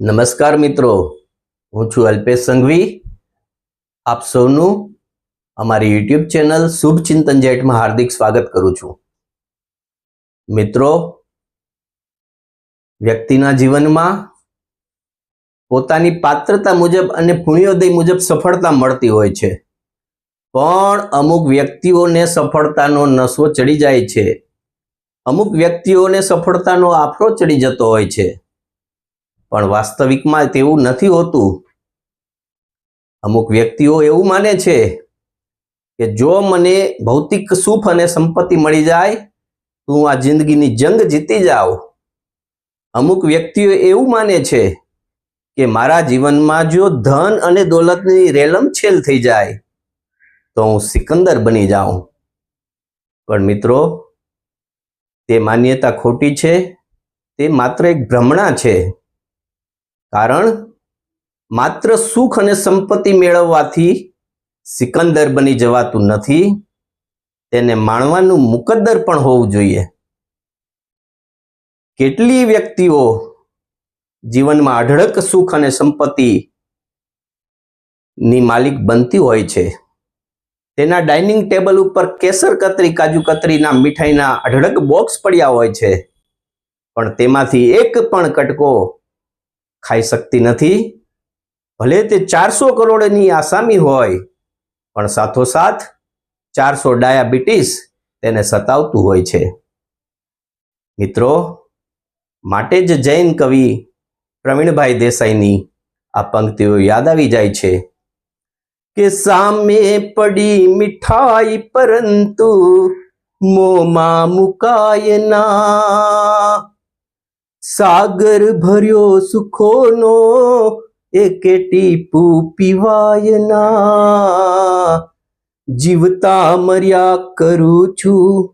નમસ્કાર મિત્રો, હું છું અલ્પેશ સંઘવી. આપ સૌનું અમારી યુટ્યુબ ચેનલ શુભ ચિંતન જેટમાં હાર્દિક સ્વાગત કરું છું. મિત્રો, વ્યક્તિના જીવનમાં પોતાની પાત્રતા મુજબ અને પુણ્યોદય મુજબ સફળતા મળતી હોય છે. પણ અમુક વ્યક્તિઓને સફળતાનો નશો ચડી જાય છે. અમુક વ્યક્તિઓને સફળતાનો આફરો ચડી જતો હોય છે. પણ વાસ્તવિકમાં તેવું નથી હોતું. અમુક વ્યક્તિઓ એવું માને છે કે જો મને ભૌતિક સુખ અને સંપત્તિ મળી જાય, તો હું આ જિંદગીની જંગ જીતી જાઉં. અમુક વ્યક્તિઓ એવું માને છે કે મારા જીવનમાં જો ધન અને દોલતની રેલમછેલ થઈ જાય, તો હું સિકંદર બની જાઉં. પણ મિત્રો, તે માન્યતા ખોટી છે, તે માત્ર એક ભ્રમણા છે. કારણ માત્ર સુખ અને સંપત્તિ મેળવવાથી સિકંદર બની જવાતું નથી. તેને માણવાનું મુકદ્દર પણ હોવું જોઈએ. કેટલી વ્યક્તિઓ જીવનમાં અઢળક સુખ અને સંપત્તિ ની માલિક બનતી હોય છે. તેના ડાઇનિંગ ટેબલ ઉપર કેસર કતરી, કાજુ કતરીના મીઠાઈના અઢળક બોક્સ પડ્યા હોય છે. પણ તેમાંથી એક પણ કટકો ખાઈ શકતી નથી. ભલે તે ચારસો કરોડની આસામી હોય, પણ સાથોસાથ ચારસો ડાયાબિટીસ તેને સતાવતું હોય છે. મિત્રો, માટે જ જૈન કવિ પ્રવીણભાઈ દેસાઈની આ પંક્તિઓ યાદ આવી જાય છે કે સામે પડી મીઠાઈ પરંતુ મોમાં મુકાય ના. સાગર ભર્યો સુખોનો, એકે ટીપુ પીવાય ના જીવતા મર્યા કરું છું,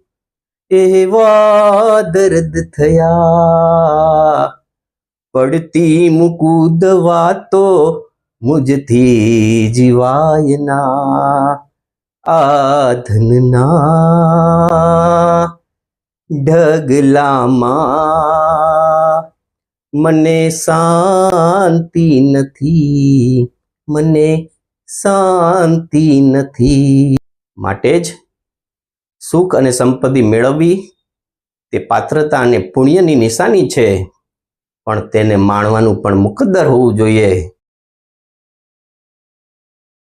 એવા દર્દ થયા. પડતી મૂકું દવા તો મુજથી જીવાય ના આ ધનના ઢગલામાં મને શાંતિ નથી, મને શાંતિ નથી. માટે જ સુખ અને સંપત્તિ મેળવવી તે પાત્રતા અને પુણ્યની નિશાની છે. પણ તેને માણવાનું પણ મુકદ્દર હોવું જોઈએ.